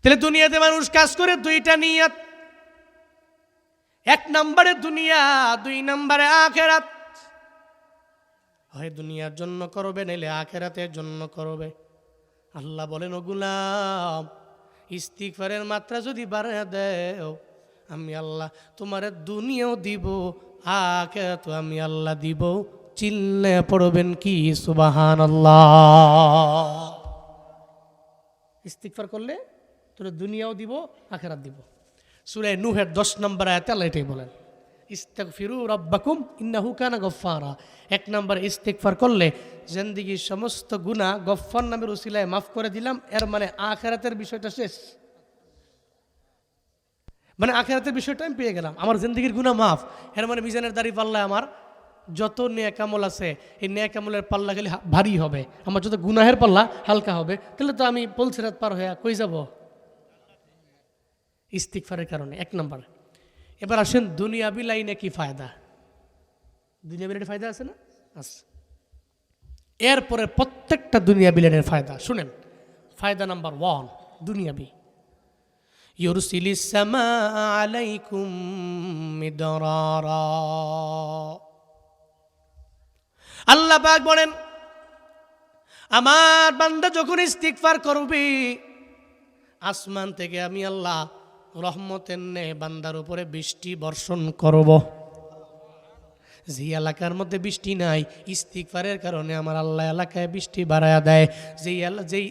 তাহলে দুনিয়াতে মানুষ কাজ করে দুইটা নিয়াত। এক নম্বরে দুনিয়া, দুই নম্বরে আখেরাত। হয় দুনিয়ার জন্য করবে, নাইলে আখেরাতের জন্য করবে। আল্লাহ বলেন, ও গুলাম ইস্তিকফারের মাত্রা যদি বাড়ায় দেও, আমি আল্লাহ তোমার দুনিয়াও দিব আখেরাত আমি আল্লাহ দিব। চিল্লে পড়বেন কি? সুবাহান আল্লাহ ইস্তিকফার করলে তোর দুনিয়াও দিব, আখেরাত দিব। সুরে নুহের দশ নম্বর আয়াতে আল্লাহ এটাই বলেন ইস্তেকফিরু রব্বাকুম ইন্নাহু কানা গফফারা। এক নম্বর ইস্তেকফার করলে জিন্দিগির সমস্ত গুনাহ গফফার নামের উসিলায় মাফ করে দিলাম। এর মানে আখেরাতের বিষয়টা শেষ। মানে আখেরাতের বিষয়টা আমি পেয়ে গেলাম, আমার জিন্দগির গুনাহ মাফ। এর মানে মিজানের দাড়ি পাল্লায় আমার যত নেয়াকামল আছে, এই নেয়াকামলের পাল্লা হা- ভারী হবে, আমার যত গুনাহের পাল্লা হালকা হবে, তাহলে তো আমি পলসিরাত পার হয়ে কই যাব? ইস্তিকফারের কারণে, এক নম্বর। এবার আসেন দুনিয়াবি লাইনে কি ফায়দা? দুনিয়াবি লাইনে ফায়দা আছে না? আছে। এরপরে প্রত্যেকটা দুনিয়াবি লাইনের ফায়দা, শুনেন। ফায়দা নাম্বার ওয়ান, দুনিয়াবি। ইউরসিলি সামা আলাইকুম মিদরারা। আল্লাহ পাক বলেন, আমার বান্দা যখন ইস্তিকফার করবে, আসমান থেকে আমি আল্লাহ রহমতের নে বান্দার উপরে বৃষ্টি বর্ষণ করব। যে এলাকার মধ্যে বৃষ্টি নাই ইস্তিকফারের কারণে আমার আল্লাহ এলাকায় বৃষ্টি বাড়ায়া দেয়। যেই যেই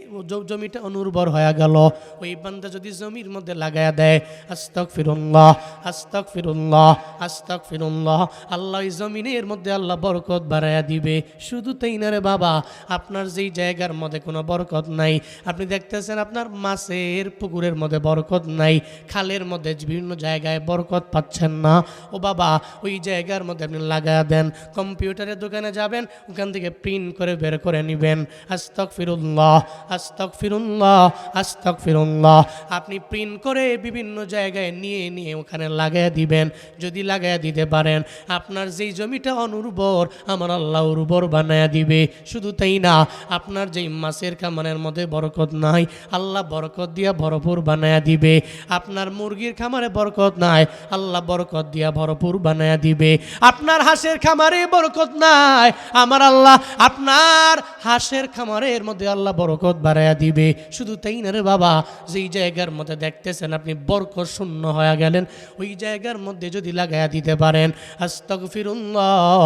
জমিটা অনুর্বর হয়ে গেল, ওই বান্দা যদি জমির মধ্যে লাগায়া দেয় আস্তক ফিরুল্লাহ আস্তক ফিরুল্লাহ আস্তক ফিরুল্লাহ আল্লাহ ওই জমিনের মধ্যে আল্লাহ বরকত বাড়ায়া দিবে। শুধু তাই না রে বাবা, আপনার যেই জায়গার মধ্যে কোনো বরকত নাই, আপনি দেখতেছেন আপনার মাছের পুকুরের মধ্যে বরকত নাই, খালের মধ্যে বিভিন্ন জায়গায় বরকত পাচ্ছেন না। ও বাবা, ওই জায়গার মধ্যে আপনি লাগায়া দেন, কম্পিউটারের দোকানে যাবেন, ওখান থেকে প্রিন্ট করে বের করে নেবেন। আস্তক ফিরুল্লাহ আস্তক ফিরুল্লাহ আস্তক ফিরুল্লাহ আপনি প্রিন্ট করে বিভিন্ন জায়গায় নিয়ে নিয়ে ওখানে লাগাইয়া দিবেন। যদি লাগাইয়া দিতে পারেন, আপনার যেই জমিটা অনুর্বর, আমার আল্লাহ উর্বর বানায়া দিবে। শুধু তাই না, আপনার যেই মাছের খামারের মধ্যে বরকত নাই, আল্লাহ বরকত দিয়া ভরপুর বানায়া দিবে। আপনার মুরগির খামারে বরকত নাই, আল্লাহ বরকত দিয়া ভরপুর বানায় দিবে। আপনার হাঁসের খামারে বরকত নাই। আমার আল্লাহ আপনার হাঁসের খামারের মধ্যে আল্লাহ বরকত বাড়াইয়া দিবে। শুধু তাই না রে বাবা, যেই জায়গার মধ্যে দেখতেছেন আপনি বরকত শূন্য হয়ে গেলেন, ওই জায়গার মধ্যে যদি লাগাইয়া দিতে পারেন আস্তক ফিরুল্লাহ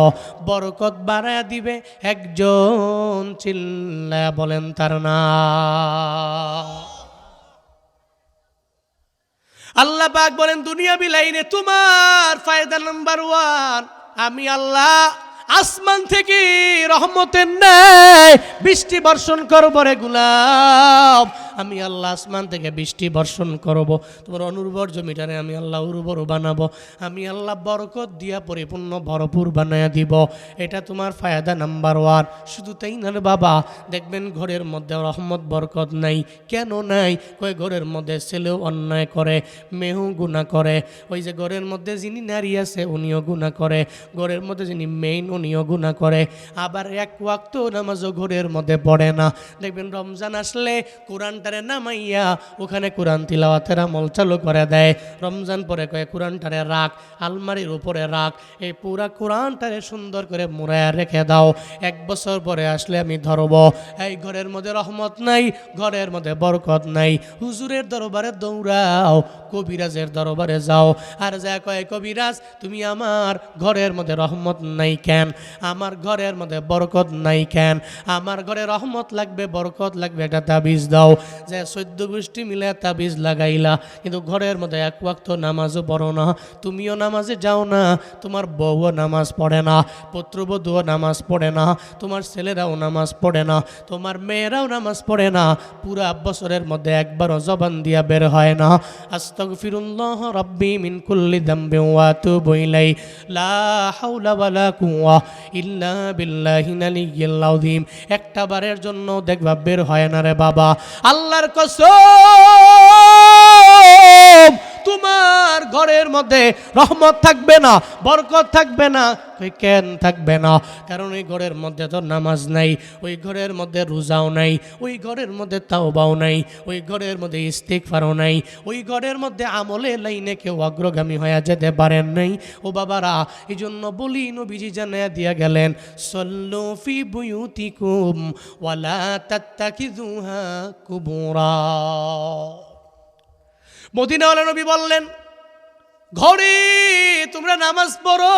বরকত বাড়াইয়া দিবে। একজন চিল্লা বলেন, তার না। আল্লাহ পাক বলেন দুনিয়া বিলাইনে তোমার ফায়দা নাম্বার ওয়ান। আমি আল্লাহ আসমান থেকে রহমতের ন্যায় বৃষ্টি বর্ষণ করব রে গুলাম। আমি আল্লাহ আসমান থেকে বৃষ্টি বর্ষণ করব। তোমার অনুর্বর জমিটারে আমি আল্লাহ উর্বর বানাবো। আমি আল্লাহ বরকত দিয়া পরিপূর্ণ ভরপুর বানায়া দিব। এটা তোমার ফায়দা নাম্বার ওয়ান। শুধু তাই না বাবা, দেখবেন ঘরের মধ্যে রহমত, বরকত নাই। কেন নাই? কই ঘরের মধ্যে ছেলেও অন্যায় করে, মেয়েও গুণা করে। ওই যে ঘরের মধ্যে যিনি নারী আছে, উনিও গুণা করে। ঘরের মধ্যে যিনি মেইন উনিও গুণা করে। আবার এক ওয়াক্ত নামাজও ঘরের মধ্যে পড়ে না। দেখবেন রমজান আসলে কোরআনটারে নামাইয়া ওখানে কোরআন তিলাওয়াতের আমল চালু করে দেয়। রমজান পরে কয়ে কোরআনটারে রাখ, আলমারির উপরে রাখ, এই পুরা কোরআনটারে সুন্দর করে মুড়ায় রেখে দাও। এক বছর পরে আসলে আমি ধরব। এই ঘরের মধ্যে রহমত নাই, ঘরের মধ্যে বরকত নাই। হুজুরের দরবারে দৌড়াও, কবিরাজের দরবারে যাও। আর যা কয়, কবিরাজ, তুমি আমার ঘরের মধ্যে রহমত নাই কেন? আমার ঘরের মধ্যে বরকত নাই কেন? আমার ঘরে রহমত লাগবে, বরকত লাগবে একটা তাবিজ দাও। যে চোদ্দ গোষ্ঠী মিলে তাবিজ লাগাইলা। কিন্তু ঘরের মধ্যে এক ওয়াক্ত নামাজও পড়ো না। তুমিও নামাজে যাও না। তোমার বউও নামাজ পড়ে না। পুত্রবধূও নামাজ পড়ে না। তোমার ছেলেরাও নামাজ পড়ে না। তোমার মেয়েরাও নামাজ পড়ে না। পুরা বছরের মধ্যে একবারও জবান দিয়া বের হয় না। আস্তাগফিরুল্লাহ রাব্বি মিন কুল্লি দামবি ওয়া আতুবু ইলাই লা আযীম। একটা বারের জন্য দেখবা বের হয় না রে বাবা। আল্লাহর কসম তোমার ঘরের মধ্যে রহমত থাকবে না, বরকত থাকবে না কেন থাকবে না। কারণ ওই ঘরের মধ্যে তো নামাজ নাই, ওই ঘরের মধ্যে রোজাও নাই, ওই ঘরের মধ্যে তাওবাও নাই, ওই ঘরের মধ্যে ইস্তিকফারও নাই, ওই ঘরের মধ্যে আমলে লাইনে কেউ অগ্রগামী হয়ে যেতে পারেন নাই। ও বাবারা এই জন্য বলি নবীজি জানাইয়া দিয়া গেলেন, সল্লু ফি বুয়ুতিকুম ওয়ালা তাত্তাকিযুহা কুবুরা। মদিনাওয়ালা নবী বললেন, ঘরে তোমরা নামাজ পড়ো।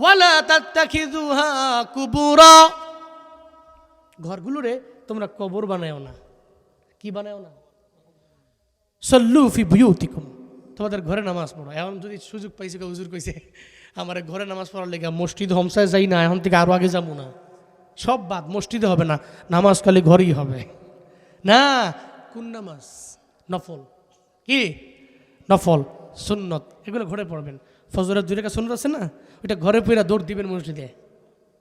ওয়ালা তাত্তাখিযুহা কুবুরা। ঘরগুলোরে তোমরা কবর বানায়ও না। কি বানায়ও না? সল্লু ফি বুয়ুতিকুম। তোমাদের ঘরে নামাজ পড়ো। এখন যদি সুযোগ পাইছে কেউ হুজুর কইছে, আমার ঘরে নামাজ পড়ার লেগে মসজিদ হোমসায় যাই না, এখন থেকে আরও আগে যাব না। সব বাদ, মসজিদে হবে না, নামাজ খালি ঘরেই হবে। না, কোন নামাজ? নফল। কি? নফল, সুন্নত, এগুলো ঘরে পড়বেন। ফজরের দুই রেখা সুন্নত আছে না? ওইটা ঘরে পড়ে দৌড় দিবেন মসজিদে।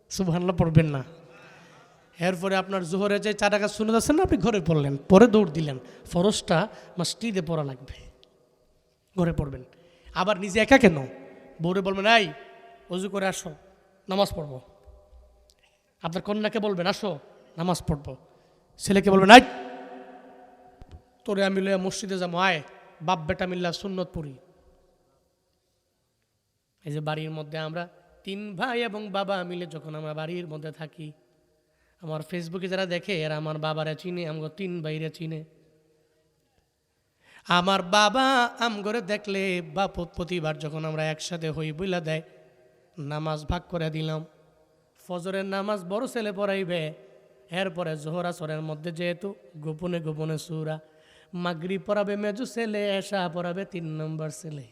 সুবহানাল্লাহ, পড়বেন না। এরপরে আপনার জোহরে যে চার টাকা সুন্নত আছে না, আপনি ঘরে পড়লেন, পরে দৌড় দিলেন। ফরজটা মসজিদে পড়া লাগবে। ঘরে পড়বেন। আবার নিজে একা কেন? বউরে বলবেন, এই, অজু করে আসো, নামাজ পড়ব। আপনার কন্যাকে বলবেন, আসো, নামাজ পড়ব। ছেলেকে বলবেন আই তোরে আমি লইয়া মসজিদে যাব, আয়, বাপ বেটা মিল্লা সুন্নত পড়ি এই যে বাড়ির মধ্যে আমরা তিন ভাই এবং বাবা মিলে যখন আমরা বাড়ির মধ্যে থাকি, আমার ফেসবুকে যারা দেখে, এরা আমার বাবারা চিনে, আমগো তিন ভাইরে চিনে। আমার বাবা আমগরে দেখলে বা প্রতিবার যখন আমরা একসাথে হই বইলা দেয়, নামাজ ভাগ করে দিলাম। ফজরের নামাজ বড় ছেলে পড়াইবে, এরপরে জোহরা সরের মধ্যে যেহেতু গোপনে গোপনে সুরা মাগরি পড়াবে মেজু ছেলে এসা পড়াবে তিন নম্বর ছেলে।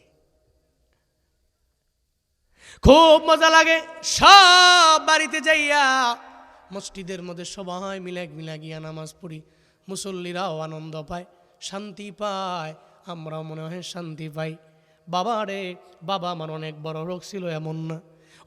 খুব মজা লাগে। সব বাড়িতে যাইয়া মসজিদের মধ্যে সবাই মিলে মিলা গিয়া নামাজ পড়ি। মুসল্লিরাও আনন্দ পায়, শান্তি পায়, আমরাও মনে হয় শান্তি পাই। বাবা রে বাবা আমার অনেক বড় রোগ ছিল, এমন না।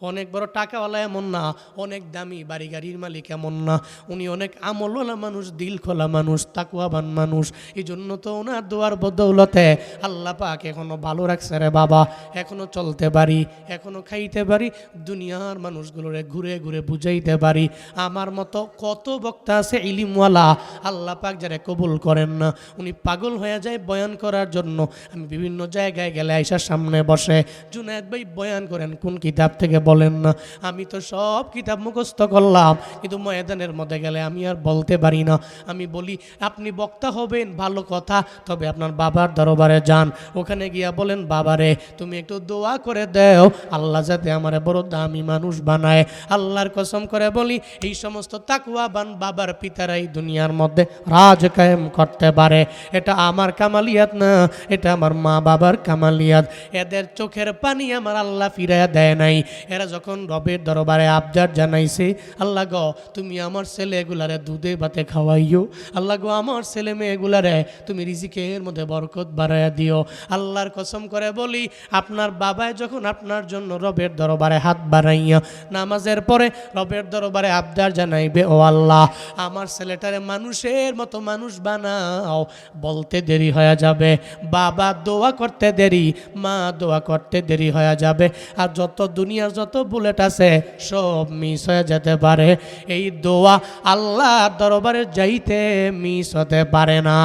অনেক বড় টাকাওয়ালা এমন না, অনেক দামি বাড়ি গাড়ির মালিক এমন না। উনি অনেক আমলওয়ালা মানুষ দিল খোলা মানুষ তাকুয়াবান মানুষ। এই জন্য তো ওনার দোয়ার বদৌলতে আল্লাহ পাক এখনও ভালো রাখছে রে বাবা। এখনও চলতে পারি, এখনও খাইতে পারি, দুনিয়ার মানুষগুলোরে ঘুরে ঘুরে বুঝাইতে পারি। আমার মতো কত বক্তা আছে ইলিমওয়ালা, আল্লাহ পাক যারা কবুল করেন না। উনি পাগল হয়ে যায় বয়ান করার জন্য। আমি বিভিন্ন জায়গায় গেলে আইসার সামনে বসে, জুনায়দ ভাই বয়ান করেন, কোন কিতাব থেকে বলেন না, আমি তো সব কিতাব মুখস্থ করলাম, কিন্তু ময়দানের মধ্যে গেলে আমি আর বলতে পারি না। আমি বলি, আপনি বক্তা হবেন, ভালো কথা, তবে আপনার বাবার দরবারে যান। ওখানে গিয়া বলেন, বাবারে, তুমি একটু দোয়া করে দেও, আল্লাহ যাতে আমার বড় দামি মানুষ বানায়। আল্লাহর কসম করে বলি, এই সমস্ত তাকুয়াবান বাবার পিতারাই দুনিয়ার মধ্যে রাজ কায়েম করতে পারে। এটা আমার কামালিয়াত না, এটা আমার মা বাবার কামালিয়াত। এদের চোখের পানি আমার আল্লাহ ফিরাইয়া দেয় নাই। এরা যখন রবের দরবারে আবদার জানাইছে, আল্লাহ গো, তুমি আমার ছেলেগুলারে দুধে ভাতে খাওয়াইও। আল্লাহ গো, আমার ছেলে মেয়ে মেয়েগুলারে তুমি রিজিকের মধ্যে বরকত বাড়াইয়া দিও। আল্লাহর কসম করে বলি, আপনার বাবায় যখন আপনার জন্য রবের দরবারে হাত বাড়াইয়া নামাজের পরে রবের দরবারে আবদার জানাইবে, ও আল্লাহ, আমার ছেলেটারে মানুষের মতো মানুষ বানাও, বলতে দেরি হয়ে যাবে। বাবা দোয়া করতে দেরি, মা দোয়া করতে দেরি হয়ে যাবে। আর যত দুনিয়ার বুলেট আছে সব মিস হয়ে যেতে পারে। এই দোয়া আল্লাহর দরবারে যাইতে মিস হতে পারে না।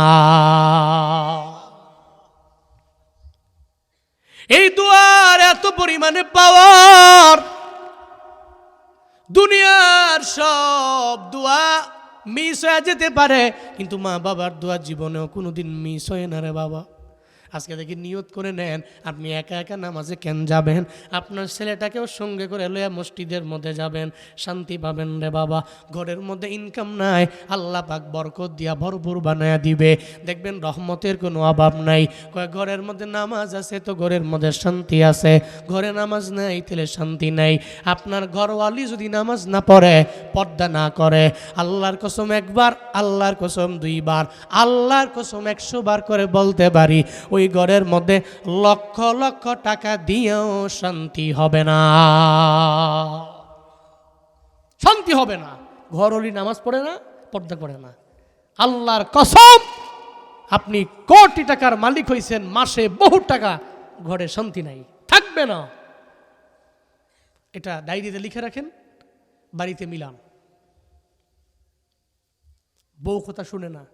এই দোয়ার এত পরিমাণে পাওয়ার দুনিয়ার সব দোয়া মিস হয়ে যেতে পারে, কিন্তু মা বাবার দোয়া জীবনেও কোনোদিন মিস হয় না রে বাবা। আজকে দেখি নিয়ত করে নেন, আপনি একা একা নামাজে কেন যাবেন? আপনার ছেলেটাকেও সঙ্গে করে লইয়া মসজিদের মধ্যে যাবেন, শান্তি পাবেন রে বাবা। ঘরের মধ্যে ইনকাম নাই, আল্লাহ পাক বরকত দিয়া ভরপুর বানায়া দিবে। দেখবেন রহমতের কোনো অভাব নাই। কয়, ঘরের মধ্যে নামাজ আছে তো ঘরের মধ্যে শান্তি আছে। ঘরে নামাজ নাই তাহলে শান্তি নাই। আপনার ঘরওয়ালি যদি নামাজ না পড়ে, পর্দা না করে, আল্লাহর কসম একবার, আল্লাহর কসম দুইবার, আল্লাহর কসম একশো বার করে বলতে পারি, ওই ঘরের মধ্যে লক্ষ লক্ষ টাকা দিয়েও শান্তি হবে না। শান্তি হবে না। ঘর ঘরওয়ালি নামাজ পড়ে না, পর্দা করে না। আল্লাহর কসম, আপনি কোটি টাকার মালিক হইছেন, মাসে বহু টাকা, ঘরে শান্তি নাই। থাকবে না। এটা ডায়েরিতে লিখে রাখেন, বাড়িতে মিলান। বউ কথা শুনে না,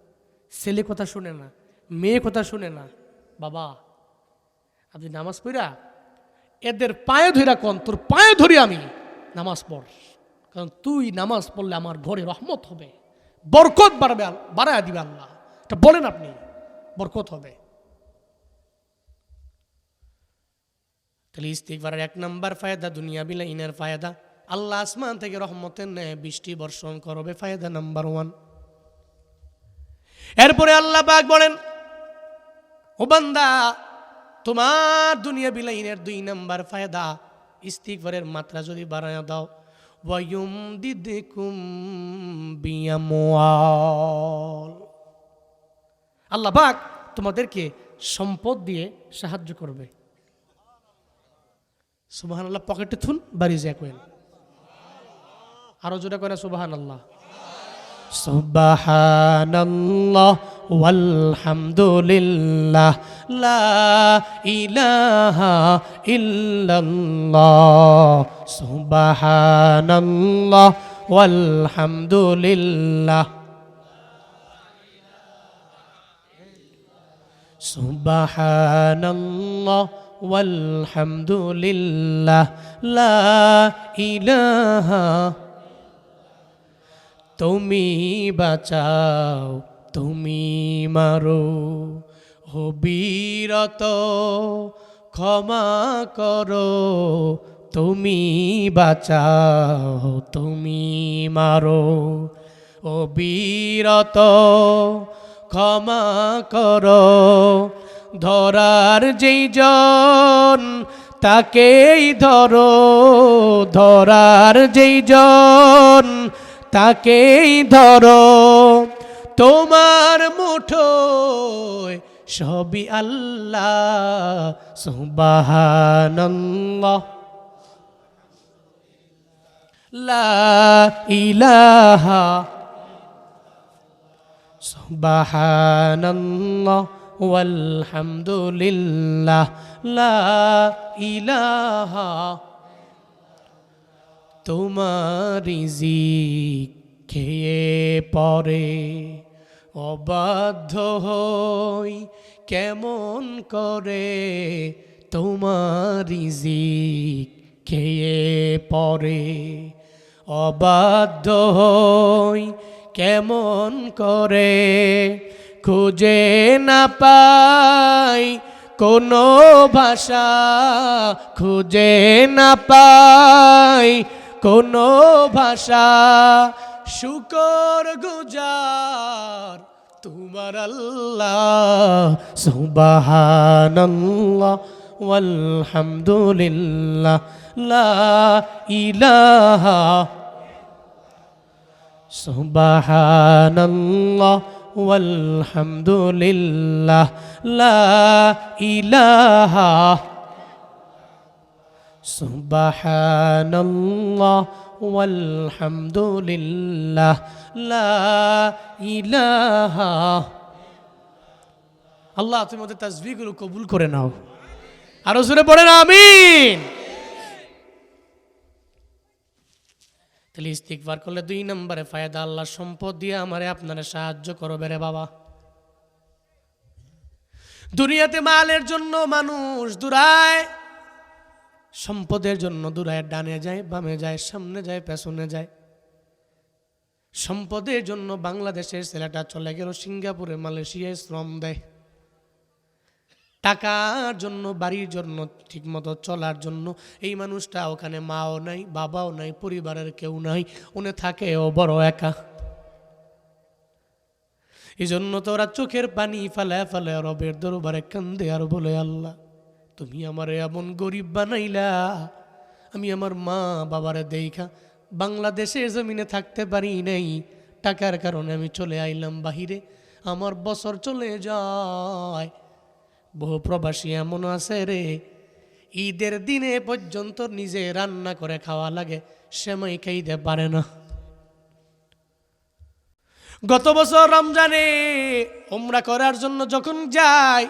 ছেলে কথা শুনে না, মেয়ে কথা শুনে না বাবা, আপনি নামাজ পড়া, এদের পায়ে ধরা কন? তোর পায়ে ধরি আমি নামাজ পড়। কারণ তুই নামাজ পড়লে আমার ঘরে রহমত হবে। বরকত বাড়বে বাড়ায় দিবে আল্লাহ। এটা বলেন আপনি, বরকত হবে। তাহলে ইস্তিকবারের এক নাম্বার ফায়দা, দুনিয়া বিলা ইনার ফায়দা। আল্লাহ আসমান থেকে রহমতের ন্যায় বৃষ্টি বর্ষণ করবে, ফায়দা নাম্বার ওয়ান। এরপরে আল্লাহ পাক বলেন ও বান্দা, তোমার দুনিয়া বিলাইনের দুই নাম্বার ফায়দা ইস্তিকবারের মাত্রা যদি বাড়ায় দাও ওয়ায়ুম দিদিকুম বিয়ামওয়াল। আল্লাহ পাক তোমাদেরকে সম্পদ দিয়ে সাহায্য করবে। সুবাহান আল্লাহ পকেটে থুন, বাড়ি যায় কোয়েন আরও জোরে করে সুবাহান আল্লাহ সুবহানাল্লাহ ওয়ালহামদুলিল্লাহ লা ইলাহা ইল্লাল্লাহ সুবহানাল্লাহ ওয়ালহামদুলিল্লাহ সুবহানাল্লাহ ওয়ালহামদুলিল্লাহ লা ইলাহা তুমি বাঁচাও তুমি মারো হবিরত, ক্ষমা করো, তুমি বাঁচাও, তুমি মারো ও বীরত ক্ষমা করো। ধরার যেই জন তাকেই ধরো, ধরার যেই জন তাকেই ধরো। তোমার মুঠোয় সবই আল্লাহ সুবহানাল্লাহ। লা ইলাহা সুবহানাল্লাহ ওয়ালহামদুলিল্লাহ। ইলাহা তোমার খেয়ে পরে অবাধ্য হই কেমন করে তোমার রিজিক খেয়ে পরে অবাধ্য হই কেমন করে খুঁজে না পাই, কোনো ভাষা খুঁজে না পাই, কোনো ভাষা শুকর গুজার তোমার আল্লাহ সুবহানাল্লাহ ওয়ালহামদুলিল্লাহ লা ইলাহা সুবহানাল্লাহ ওয়ালহামদুলিল্লাহ লা ইলাহা সুবহানাল্লাহ ওয়ালহামদুলিল্লাহ ইলাহা। আল্লাহ, তুমি আমাদের তাসবিহগুলো কবুল করে নাও। আরও জোরে পড়েন আমিন। তাহলে ইস্তিকবার করলে দুই নম্বরে ফায়দা আল্লাহ সম্পদ দিয়ে আমারে আপনারা সাহায্য করবে রে বাবা। দুনিয়াতে মালের জন্য মানুষ দূরায় সম্পদের জন্য দূরায় ডানে যায়, বামে যায়, সামনে যায়, পেছনে যায়। সম্পদের জন্য বাংলাদেশের ছেলেটা চলে গেল সিঙ্গাপুরে, মালয়েশিয়ায় শ্রম দেয়। টাকার জন্য, বাড়ির জন্য, ঠিকমতো চলার জন্য এই মানুষটা ওখানে মাও নাই, বাবাও নাই, পরিবারের কেউ নাই, উনি থাকে ও বড় একা। এই জন্য তো ওরা চোখের পানি ফেলে ফেলে রবের দরবারে কান্দে আর বলে আল্লাহ। তুমি আমার এমন গরিব বানাইলা, আমি আমার মা বাবারে দেখা বাংলাদেশে জমিনে থাকতে পারি নাই, টাকার কারণে আমি চলে আইলাম বাহিরে, আমার বছর চলে যায়। বহু প্রবাসী এমন আছে রে, ঈদের দিনে পর্যন্ত নিজে রান্না করে খাওয়া লাগে, সেমাই খাইতে পারে না। গত বছর রমজানে ওমরা করার জন্য যখন যাই,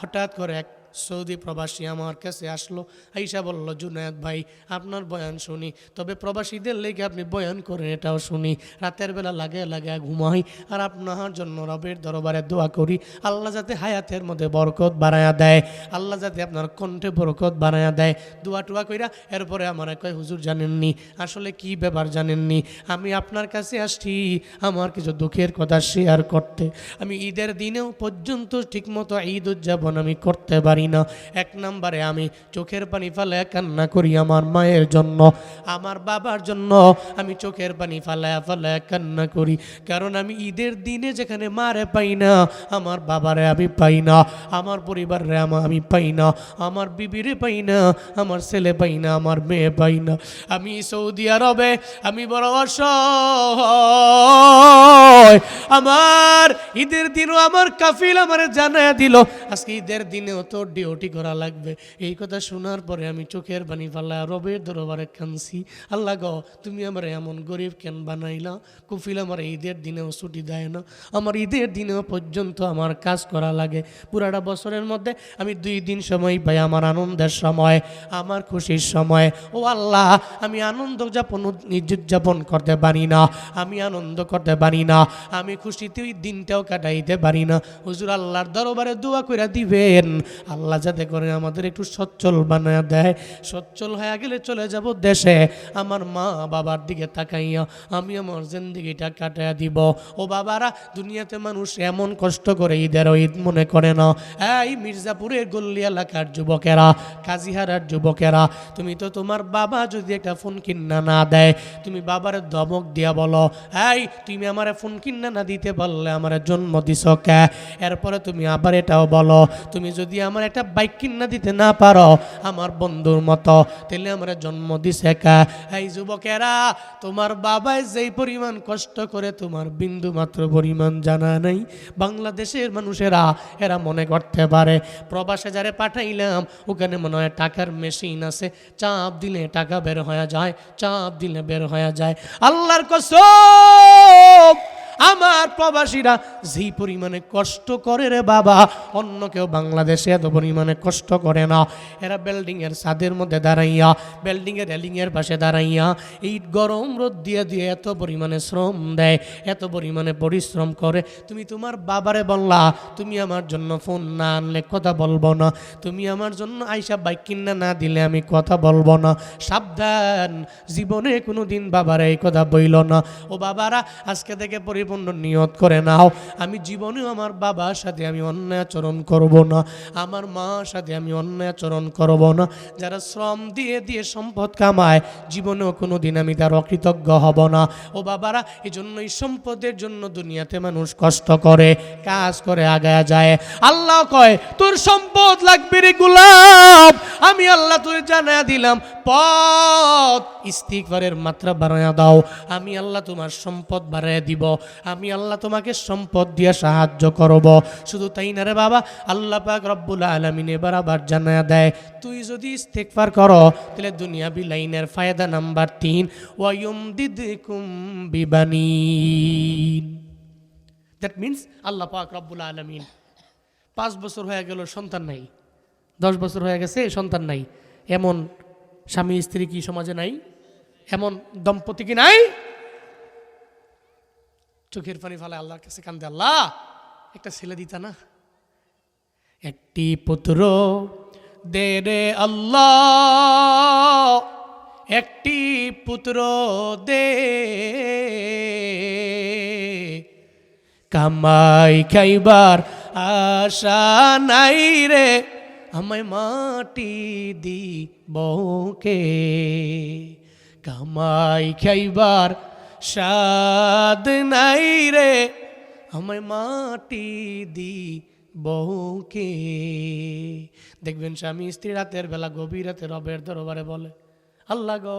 হঠাৎ করে এক সৌদি প্রবাসী আমার কাছে আসলো, আইসা বলল, জুনায়দ ভাই, আপনার বয়ান শুনি। তবে প্রবাসীদের লেগে আপনি বয়ান করেন, এটাও শুনি। রাতের বেলা লাগে লাগে ঘুমাই আর আপনার জন্য রবের দরবারে দোয়া করি। আল্লাহ যাতে হায়াতের মধ্যে বরকত বাড়ায়া দেয়। আল্লাহ যাতে আপনার কণ্ঠে বরকত বাড়ায়া দেয়। দোয়া টুয়া কইরা এরপরে আমার কয়, হুজুর জানেননি। আসলে কি ব্যাপার জানেননি? আমি আপনার কাছে আসছি। আমার কিছু দুঃখের কথা শেয়ার করতে। আমি ঈদের দিনেও পর্যন্ত ঠিকমতো ঈদ উদযাপন আমি করতে পারি না। এক নম্বরে আমি চোখের পানি ফেলে কান্না করি আমার মায়ের জন্য, আমার বাবার জন্য। আমি চোখের পানি ফালায়া ফালায়া কান্না করি, কারণ আমি ঈদের দিনে যেখানে মারে পাই না, আমার বাবারে আমি পাই না, আমার পরিবারে আমা- পাই না, আমার বিবিরে পাই না, আমার ছেলে পাই না, আমার মেয়ে পাই না। আমি সৌদি আরবে, আমি বড় অসহায়। আমার ঈদের দিনও আমার কাফিল আমার জানায় দিল, আজকে ঈদের দিনেও তো ডিউটি করা লাগবে। এই কথা শোনার পরে আমি চোখের পানি ফালা রবের দরবারে কানছি আল্লাহ গো, তুমি আমার এমন গরিব কেন বানাইলা? কুফিল আমার ঈদের দিনেও ছুটি দেয় না। আমার ঈদের দিনেও পর্যন্ত আমার কাজ করা লাগে। পুরাটা বছরের মধ্যে আমি দুই দিন সময় পাই আমার আনন্দের সময়, আমার খুশির সময়। ও আল্লাহ, আমি আনন্দ যাপন উদযাপন করতে পারি না। আমি আনন্দ করতে পারি না। আমি খুশিতে ওই দিনটাও কাটাইতে পারি না। হুজুর আল্লাহর দরবারে দোয়া করে দিবেন। আল্লাহ যাতে করে আমাদের একটু সচ্ছল বানায় দেয়। সচ্ছল হয়ে গেলে চলে যাব দেশে। আমার মা বাবার দিকে তাকাইয়া আমি আমার জিন্দিগিটা কাটাইয়া দিব। ও বাবারা, দুনিয়াতে মানুষ এমন কষ্ট করে ঈদের ঈদ মনে করে না। এই মির্জাপুরের গল্লি এলাকার যুবকেরা, কাজিহারার যুবকেরা, তুমি তো তোমার বাবা যদি একটা ফোন কিনা না দেয়, তুমি বাবার দমক দিয়া বলো, এই, তুমি আমার ফোন কিনা না দিতে পারলে আমার জন্ম দিছ কে? এরপরে তুমি আবার এটাও বলো, তুমি যদি আমার একটা বাইক কিনা দিতে না পারো? আমার বন্ধুর মতো। তাহলে আমার জন্ম দিছে কে? এই যুবকেরা, তোমার বাবাই যেই পরিমাণ কষ্ট করে তোমার বিন্দু মাত্র পরিমাণ জানা নাই। বাংলাদেশের মানুষেরা এরা মনে করতে পারে, প্রবাসে যারে পাঠাইলাম, ওখানে মনে হয় টাকার মেশিন আছে। চাপ দিলে টাকা বের হয়ে যায়, চাপ দিলে বের হয়ে যায়। আল্লাহর কসম! আমার প্রবাসীরা যেই পরিমাণে কষ্ট করে রে বাবা, অন্য কেউ বাংলাদেশে এত পরিমাণে কষ্ট করে না। এরা বিল্ডিং এর ছাদের মধ্যে দাঁড়াইয়া বিল্ডিং এর রেলিং এর পাশে দাঁড়াইয়া এই গরম রোদ দিয়ে দিয়ে এত পরিমাণে শ্রম দেয়, এত পরিমাণে পরিশ্রম করে। তুমি তোমার বাবারে বললা, তুমি আমার জন্য ফোন না আনলে কথা বলব না। তুমি আমার জন্য আইসা বাইক কিনা না দিলে আমি কথা বলব না। সাবধান, জীবনে কোনো দিন বাবারা এই কথা বইল না। ও বাবারা, আজকে থেকে পরিপূর্ণ নিয়ত করে নাও। আমি জীবনেও আমার বাবার সাথে আমি অন্যায় আচরণ করব না। আমার মার সাথে আমি অন্যায় আচরণ করব না। যারা শ্রম দিয়ে দিয়ে সম্পদ কামায়, জীবনেও কোনো দিন আমি তার অকৃতজ্ঞ হব না। ও বাবারা এই জন্য এই সম্পদের জন্য দুনিয়াতে মানুষ কষ্ট করে, কাজ করে, আগায় যায়। আল্লাহ কয়, তোর সম্পদ লাগবে রে গুলাম আমি আল্লাহ তোর জানা দিলাম, পথ ইস্তিকবারের মাত্রা বাড়াইয়া দাও। আমি আল্লাহ তোমার সম্পদ বাড়াইয়া দিব। আমি আল্লাহ তোমাকে সম্পদ দিয়ে সাহায্য করব। শুধু তাই না রে বাবা? আল্লাহ পাক রব্বুল আলমিন এবার আবার জানায়া দেয়, তুই যদি ইস্তেকফার করো, তাহলে দুনিয়া লাইনের ফায়দা নাম্বার তিন ওয়ায়ুম দিদিকুম বিবানিন। দ্যাট মিন্স আল্লাহ পাক রব্বুল আলমিন পাঁচ বছর হয়ে গেল, সন্তান নাই। দশ বছর হয়ে গেছে, সন্তান নাই। এমন স্বামী স্ত্রী কি সমাজে নাই? এমন দম্পতি কি নাই? চোখের পানি ফালে আল্লাহর কাছে কান্দে, আল্লাহ, একটা ছেলে দিতা না? একটি পুত্র দে রে আল্লাহ, একটি পুত্র দে। কামাই খাইবার আশা নাই রে, আমায় মাটি দি বউকে কামাই খাইবার স্বাদ নাই রে আমায় মাটি দি বউকে। দেখবেন স্বামী স্ত্রী রাতের বেলা, গভীর রাতে রবের দরবারে বলে, আল্লাহ গো,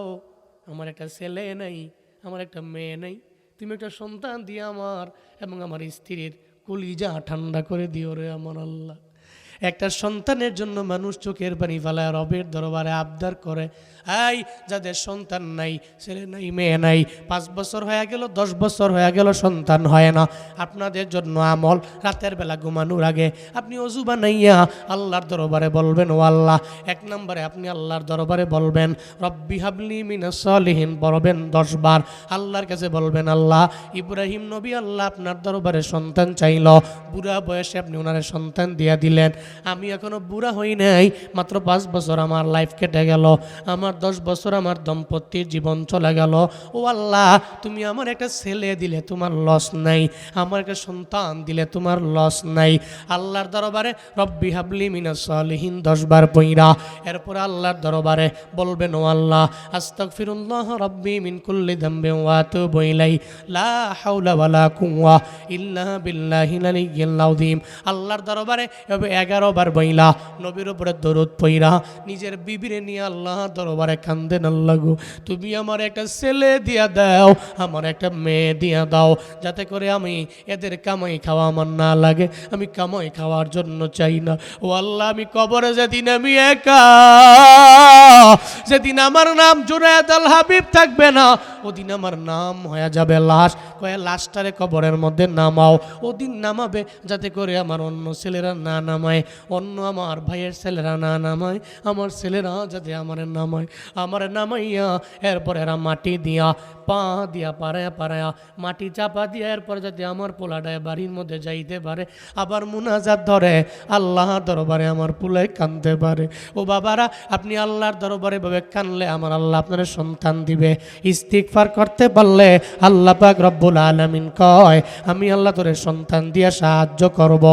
আমার একটা ছেলে নেই, আমার একটা মেয়ে নেই, তুমি একটা সন্তান দিয়ে আমার, এবং আমার স্ত্রীর কলিজা ঠান্ডা করে দিও রে আমার আল্লাহ। একটা সন্তানের জন্য মানুষ চোখের পানি ফেলায়, রবের দরবারে আবদার করে আই যাদের সন্তান নাই, ছেলে নাই, মেয়ে নাই, পাঁচ বছর হয়ে গেল, দশ বছর হয়ে গেল, সন্তান হয় না। আপনাদের জন্য আমল, রাতের বেলা ঘুমানোর আগে আপনি অজু বানাইয়া আল্লাহর দরবারে বলবেন, ও আল্লাহ, এক নম্বরে আপনি আল্লাহর দরবারে বলবেন, রব্বি হাবলি মিনাস সলিহীন পড়বেন দশ বার। আল্লাহর কাছে বলবেন, আল্লাহ, ইব্রাহিম নবী আল্লাহ আপনার দরবারে সন্তান চাইল, বুড়া বয়সে আপনি ওনারে সন্তান দিয়া দিলেন আমি এখনও বুড়া হই নাই, মাত্র পাঁচ বছর আমার লাইফ কেটে গেল, আমার দশ বছর আমার দম্পতির জীবন চলে গেল। ও আল্লাহ, তুমি আমার একটা ছেলে দিলে তোমার লস নাই, আমার একটা সন্তান দিলে তোমার লস নাই। আল্লাহর দরবারে, রব্বি হাবলি মিনা সালিহীন দশবার পইরা। এরপরে আল্লাহর দরবারে বলবেন, ও আল্লাহ আস্তাক ফিরুল্লাহ রব্বি মিন কুল্লি দাম্বে ওয়াতু বইলাই লা হাওলা ওয়ালা কুওয়া ইল্লা বিল্লাহিল আলিয়্যিল আযীম। আল্লাহর দরবারে এভাবে 11 বার বইলা, নবীর উপরে দরুদ পইরা, নিজের বিবিরে নিয়ে আল্লাহ দরবারে কান্দেন, আল্লাহ গো, তুমি আমার একটা ছেলে দিয়া দাও, আমার একটা মেয়ে দিয়া দাও, যাতে করে আমি এদের কামাই খাওয়া আমার না লাগে, আমি কামাই খাওয়ার জন্য চাই না। ও আল্লাহ, আমি কবরে যেদিন আমি একা, যেদিন আমার নাম জুনায়দ আল হাবিব থাকবে না, ওদিন আমার নাম হয়ে যাবে লাশ। কয়ে, লাশটারে কবরের মধ্যে নামাও, ওদিন নামাবে, যাতে করে আমার অন্য ছেলেরা না নামায়। অন্য আমার ভাইয়ের ছেলেরা না নামায়, আমার ছেলেরা যাতে আমার নামায়। আমার নামাইয়া এরপর এরা মাটি দিয়া, পা দিয়া, পাড়ায়া পাড়ায়া, মাটি চাপা দিয়া এরপর যাতে আমার পোলাটায় বাড়ির মধ্যে যাইতে পারে। আবার মুনাজাত ধরে, আল্লাহ দরবারে আমার পুলায় কানতে পারে। ও বাবারা, আপনি আল্লাহর দরবারে ভাবে কানলে আমার আল্লাহ আপনার সন্তান দিবে। ইস্তিকফার করতে পারলে আল্লাহ পাক রব্বুল আলামিন কয়, আমি আল্লাহ তোরে সন্তান দিয়ে সাহায্য করব।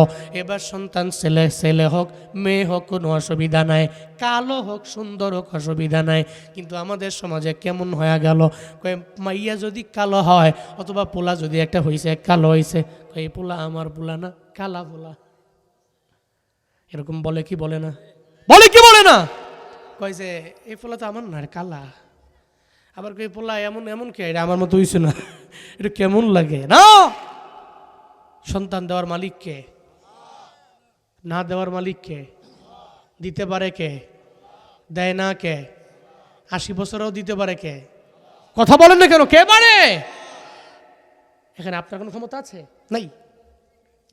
এবার সন্তান ছেলে ছেলে হোক, মেয়ে হোক, কোনো অসুবিধা নাই। কালো হোক, সুন্দর হোক, অসুবিধা নাই। কিন্তু আমাদের সমাজে কেমন হয়ে গেল? মাইয়া যদি কালো হয়, অথবা পোলা যদি একটা হয়েছে কালো হয়েছে এই পোলা আমার পোলা না, কালা পোলা। এরকম বলে কি বলে না? বলে কি বলে না? কয় যে এই পোলা তো আমার না কালা। আবার কই পোলা এমন এমন কে? এটা আমার মতো হইছে না। এটা কেমন লাগে, না? সন্তান দেওয়ার মালিক কে? না দেওয়ার মালিক কে? দিতে পারে কে? দেয় না কে? আশি বছরেও দিতে পারে কে? কথা বলেন না কেন? কে পারে? এখানে আপনার কোনো ক্ষমতা আছে? নাই।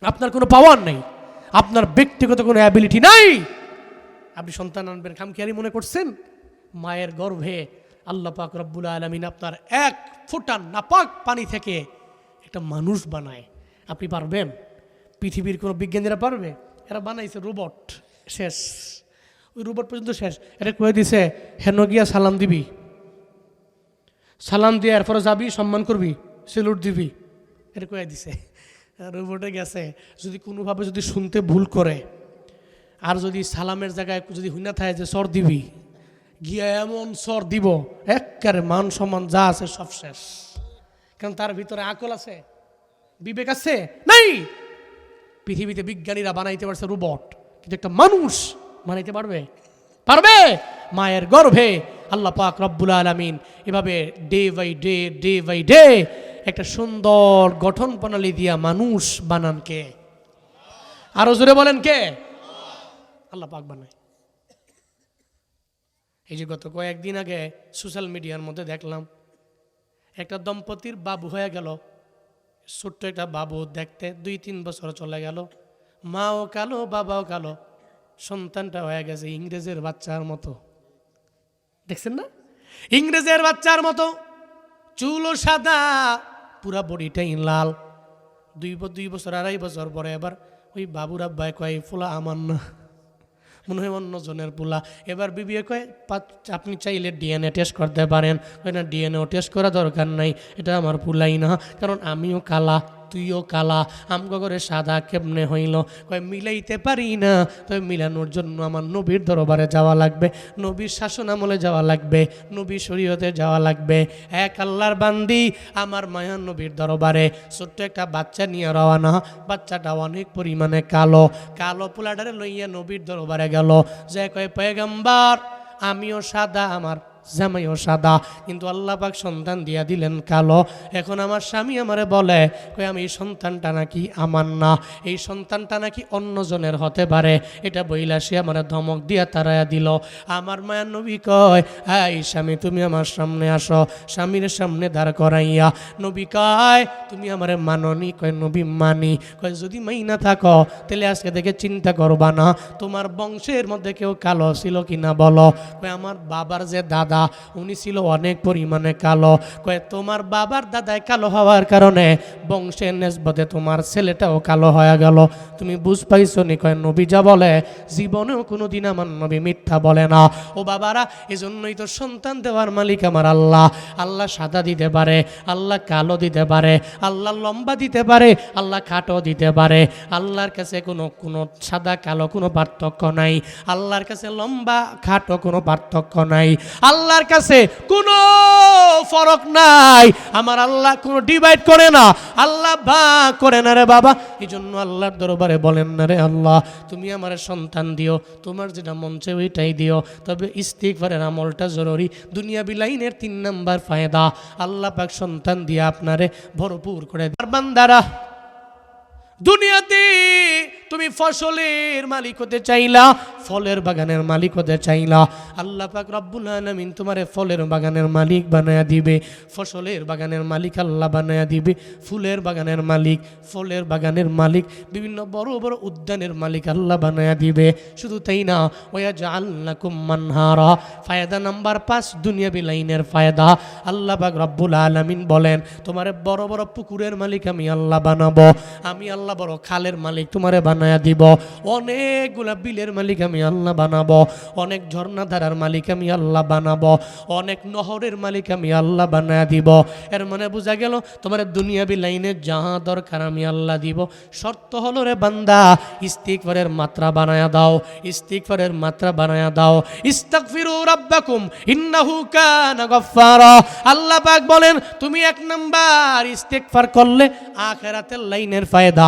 আপনার কোনো পাওয়ার নেই। আপনার ব্যক্তিগত কোনো অ্যাবিলিটি নাই। আপনি সন্তান আনবেন, খামখেয়ালি মনে করছেন? মায়ের গর্ভে আল্লাহ পাক রব্বুল আলমিন আপনার এক ফুটান নাপাক পানি থেকে একটা মানুষ বানায়। আপনি পারবেন? পৃথিবীর কোনো বিজ্ঞানীরা পারবে? এরা বানাইছে রোবট শেষ। ওই রোবট পর্যন্ত শেষ। এটা কয়ে দিছে হেন গিয়া সালাম দিবি। সালাম দিয়ে এরপরে যাবি, সম্মান করবি, সেলুট দিবি। এটা কয়ে দিছে। রোবটে গেছে। যদি কোনোভাবে যদি শুনতে ভুল করে, আর যদি সালামের জায়গায় যদি হুইনা থাকে যে সর দিবি, গিয়া এমন সর দিব একবারে মান সম্মান যা আছে সব শেষ। কারণ তার ভিতরে আকল আছে, বিবেক আছে? নাই! পৃথিবীতে বিজ্ঞানীরা বানাইতে পারছে রোবট। কিন্তু একটা মানুষ বানাইতে পারবে? পারবে? মায়ের গর্ভে আল্লাহ পাক রব্বুল আলমিন এভাবে day by day day by day একটা সুন্দর গঠন প্রণালী দিয়া মানুষ বানান কে? আরও জোরে বলেন কে? আল্লাহ পাক বানায়। এই যে গত কয়েকদিন আগে সোশ্যাল মিডিয়ার মধ্যে দেখলাম, একটা দম্পতির বাবু হয়ে গেল। ছোট্ট একটা বাবু দেখতে দুই তিন বছর চলে গেল। মাও কালো, বাবাও কালো। সন্তানটা হয়ে গেছে ইংরেজের বাচ্চার মতো। দেখছেন না? ইংরেজের বাচ্চার মতো। চুলও সাদা, পুরা বডিটাই লাল। দুই দুই বছর, আড়াই বছর পরে এবার ওই বাবুর আব্বাই কয় "এই ফুলা, আমার না। মনে হয় অন্য জনের পোলা। এবার বিবিএ কয় "পাত- আপনি চাইলে ডিএনএ টেস্ট করতে পারেন। না ডিএনএ টেস্ট করা দরকার নাই, এটা আমার পোলাই না, কারণ আমিও কালা। তুইও কালা। আমগো করে সাদা কেমনে হইল? কয়, মিলাইতে পারি না। তবে মিলানোর জন্য আমার নবীর দরবারে যাওয়া লাগবে। নবীর শাসন আমলে যাওয়া লাগবে। নবীর শরীয়তে যাওয়া লাগবে। এক আল্লাহর বান্দি আমার মায়ার নবীর দরবারে। ছোট্ট একটা বাচ্চা নিয়ে রওয়ানা বাচ্চাটা অনেক পরিমাণে কালো। কালো পোলাডারে লইয়া নবীর দরবারে গেল। যে কয়, পয়গাম্বার, আমিও সাদা, আমার জামাইও সাদা। কিন্তু আল্লাহ পাক সন্তান দিয়া দিলেন কালো। এখন আমার স্বামী আমারে বলে কই আমি এই সন্তানটা নাকি আমার না। এই সন্তানটা নাকি অন্যজনের হতে পারে। এটা বইলা সে আমার ধমক দিয়া তারায়া দিল। আমার মায়ের নবী কয়, এই স্বামী, তুমি আমার সামনে আসো। স্বামীর সামনে দাঁড় করাইয়া। নবী কয়, তুমি আমারে মাননি। কয়, নবী মানি। কয়, যদি মাই না থাকো, তাহলে আজকে থেকে চিন্তা করবা না। তোমার বংশের মধ্যে কেউ কালো ছিল কিনা বলো। কয়, আমার বাবার যে দাদা উনি ছিল অনেক পরিমাণে কালো। কয়, তোমার বাবার দাদায় কালো হওয়ার কারণে বংশের নেসবতে তোমার ছেলেটাও কালো হয়ে গেল। তুমি বুঝ পাইছো নি কয়, নবী যা বলে, জীবনেও কোনোদিন আমার নবী মিথ্যা বলে না। ও বাবারা, এজন্যই তো সন্তান দেওয়ার মালিক আমার আল্লাহ। আল্লাহ সাদা দিতে পারে, আল্লাহ কালো দিতে পারে, আল্লাহ লম্বা দিতে পারে, আল্লাহ খাটো দিতে পারে। আল্লাহর কাছে কোনো কোনো সাদা কালো কোনো পার্থক্য নাই। আল্লাহর কাছে লম্বা, খাটো কোনো পার্থক্য নাই। আল্লাহর কাছে কোনো ফরক নাই। আমার আল্লাহ কোনো ডিভাইড করে না। আল্লাহ ভাগ করে না রে বাবা। এই জন্য আল্লাহর দরবারে বলেন না রে আল্লাহ, তুমি আমার সন্তান দিও, তোমার যেটা মঞ্চে ওইটাই দিও। তবে ইস্তিকবারের আমলটা জরুরি। দুনিয়া বিলাইনের তিন নাম্বার ফায়দা। আল্লাহ পাক সন্তান দিয়ে আপনারে ভরপুর করে বান্দারা দুনিয়াতে তুমি ফসলের মালিক হতে চাইলা, ফলের বাগানের মালিক হতে চাইলা। আল্লাহ পাক রব্বুল আলামিন তোমারে ফলের বাগানের মালিক বানায়া দিবে, ফসলের বাগানের মালিক আল্লাহ বানায়া দিবে, ফুলের বাগানের মালিক, ফলের বাগানের মালিক, বিভিন্ন বড় বড় উদ্যানের মালিক আল্লাহ বানায়া দিবে। শুধু তাই না ওয়া জাআলনাকুম মানহারা, ফায়দা নাম্বার পাঁচ দুনিয়া বিলাইনের ফায়দা। আল্লাহ পাক রব্বুল আলামিন বলেন, তোমারে বড় বড় পুকুরের মালিক আমি আল্লাহ বানাবো। আমি আল্লাহ বড় খালের মালিক তোমারে বানায়া দিব। অনেকগুলা বিলের মালিক আমি আল্লাহ বানাবো। অনেক ঝর্ণাধারার মালিক আমি আল্লাহ বানাবো। অনেক নহরের মালিক আমি আল্লাহ বানায়া দিব। এর মানে বোঝা গেল, তোমার দুনিয়াবি লাইনে যাহা দরকার আমি আল্লাহ দিব। শর্ত হলো রে বান্দা ইস্তিকফারের মাত্রা বানায়া দাও। ইস্তিকফারের মাত্রা বানায়া দাও। ইস্তাগফিরু রাব্বাকুম, ইন্নাহু কানা গফফারা। আল্লাহ পাক বলেন, তুমি এক নাম্বার ইস্তিগফার করলে আখিরাতের লাইনের ফায়দা।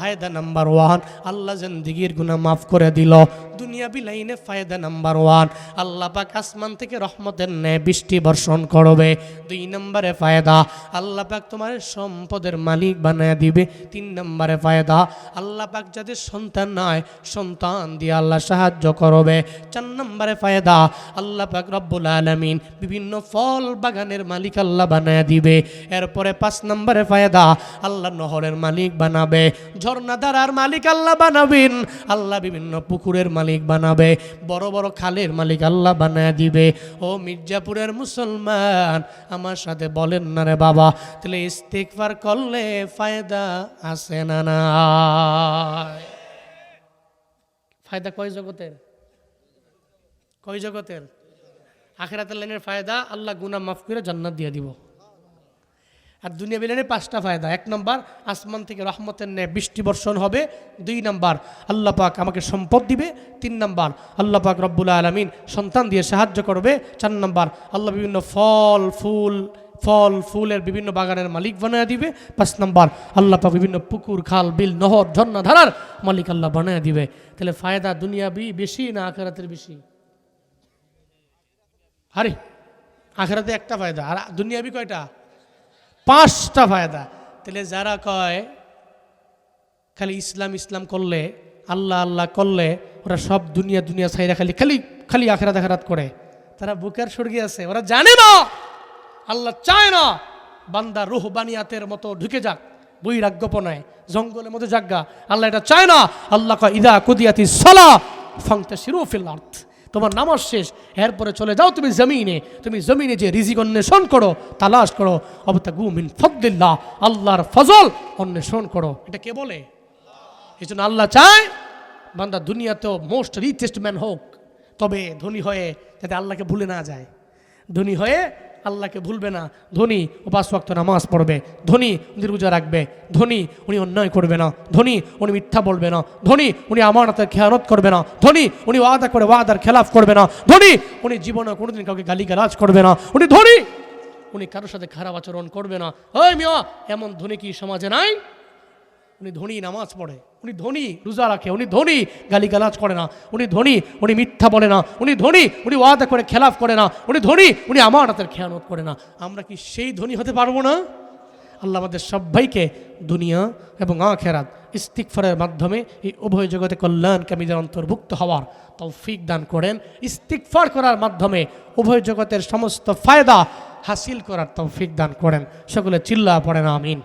ফায়দা নাম্বার ওয়ান। আল্লাহ জিন্দিগির গুনাহ মাফ করে দিল। দুনিয়াবি লাইনে ফায়দা নাম্বার ওয়ান। আল্লাহ পাক আসমান থেকে রহমতের ন্যায় বৃষ্টি বর্ষণ করবে। দুই নম্বরে ফায়দা, আল্লাহ পাক তোমার সম্পদের মালিক বানায় দিবে। তিন নম্বরে ফায়দা, আল্লাহ পাক যাদের সন্তান নয়, সন্তান দিয়ে আল্লাহ সাহায্য করবে। চার নম্বরে ফায়দা, আল্লাহ পাক রব্বুল আলমিন বিভিন্ন ফল বাগানের মালিক আল্লাহ বানায় দিবে। এরপরে পাঁচ নম্বরে ফায়দা, আল্লাহ নহরের মালিক বানাবে। ঝর্ণাধারার মালিক আল্লাহ বানাবেন। আল্লাহ বিভিন্ন পুকুরের মালিক বানাবে, বড় বড় খালের মালিক আল্লাহ বানায় দিবে। ও মির্জাপুরের মুসলমান, আমার সাথে বলেন না রে বাবা, তাহলে ইস্তেকবার করলে ফায়দা আছে না না ফায়দা কয় জগতের? কয় জগতের? আখেরাতের লাইনের ফায়দা আল্লাহ গুনা মাফ করে জান্নাত দিয়ে দিব। আর দুনিয়া বিলানে পাঁচটা ফায়দা। এক নম্বর, আসমান থেকে রহমতের ন্যায় বৃষ্টি বর্ষণ হবে। দুই নম্বর, আল্লাহ পাক আমাকে সম্পদ দিবে। তিন নম্বর, আল্লাহ পাক রব্বুল আলমিন সন্তান দিয়ে সাহায্য করবে। চার নম্বর, আল্লাহ বিভিন্ন ফল, ফুল, ফল, ফুলের বিভিন্ন বাগানের মালিক বানায় দিবে। পাঁচ নম্বর, আল্লাহ পাক বিভিন্ন পুকুর, খাল, বিল, নহর, ঝর্ণা, ধারার মালিক আল্লাহ বানায় দিবে। তাহলে ফায়দা দুনিয়া বি- বেশি না আখেরাতের বেশি? আরে, আখেরাতে একটা ফায়দা। আর দুনিয়াবি কয়টা? পাঁচটা ফায়দা। তাহলে যারা কয়, খালি ইসলাম ইসলাম করলে, আল্লাহ আল্লাহ করলে, ওরা সব দুনিয়া দুনিয়া ছাইরা খালি খালি খালি আখেরাত আখেরাত করে। তারা বুকের স্বর্গে আছে, ওরা জানে না। আল্লাহ চায় না। বান্দা রুহ বানিয়াতের মতো ঢুকে যাক, বৈরাগ্যপনায়, জঙ্গলের মধ্যে জাগা আল্লাহ এটা চায় না। আল্লাহ ইদা কুদিয়াতি সলা ফাংতা শিরুফিল আর্থ তোমার নামাজ শেষ, এরপরে চলে যাও তুমি জমিনে। তুমি জমিনে যে রিজিক অন্বেষণ করো, তালাশ করো। অবতা গুমিন ফদ্দিল্লাহ আল্লাহর ফজল অন্বেষণ করো। এটা কে বলে? এই জন্য আল্লাহ চায়, বান্দা দুনিয়াতেও মোস্ট রিচেস্ট ম্যান হোক, তবে ধনী হয়ে যাতে আল্লাহকে ভুলে না যায়। ধনী হয়ে আল্লাহকে ভুলবে না। ধনী উপাস ওয়াক্ত নামাজ পড়বে। ধনী উনি রাখবে। ধনী উনি অন্যায় করবে না। ধনী উনি মিথ্যা বলবে না। ধনী উনি আমানতের খেয়ানত করবে না। ধনী উনি ওয়াদা করে ওয়াদার খেলাফ করবে না। ধনী উনি জীবনে কোনোদিন কাউকে গালিগালাজ করবে না। উনি ধনী উনি কারোর সাথে খারাপ আচরণ করবে না। ওই মিয়া, এমন ধনী কি সমাজে নাই? উনি ধনী নামাজ পড়ে। উনি ধনী, রোজা রাখে, উনি ধনী, গালিগালাজ করে না। উনি ধনী, উনি মিথ্যা বলে না। উনি ধনী, উনি ওয়াদা করে, খেলাফ করে না। উনি ধনী, উনি আমার হাতের খেয়ানত করে না। আমরা কি সেই ধনী হতে পারব না? আল্লাহ আমাদের সবাইকে দুনিয়া এবং আখেরাত ইস্তিকফারের মাধ্যমে এই উভয় জগতে কল্যাণ কামিদের অন্তর্ভুক্ত হওয়ার তৌফিক দান করেন। ইস্তিকফার করার মাধ্যমে উভয় জগতের সমস্ত ফায়দা হাসিল করার তৌফিক দান করেন। সকলে চিল্লা পড়েন, আমিন।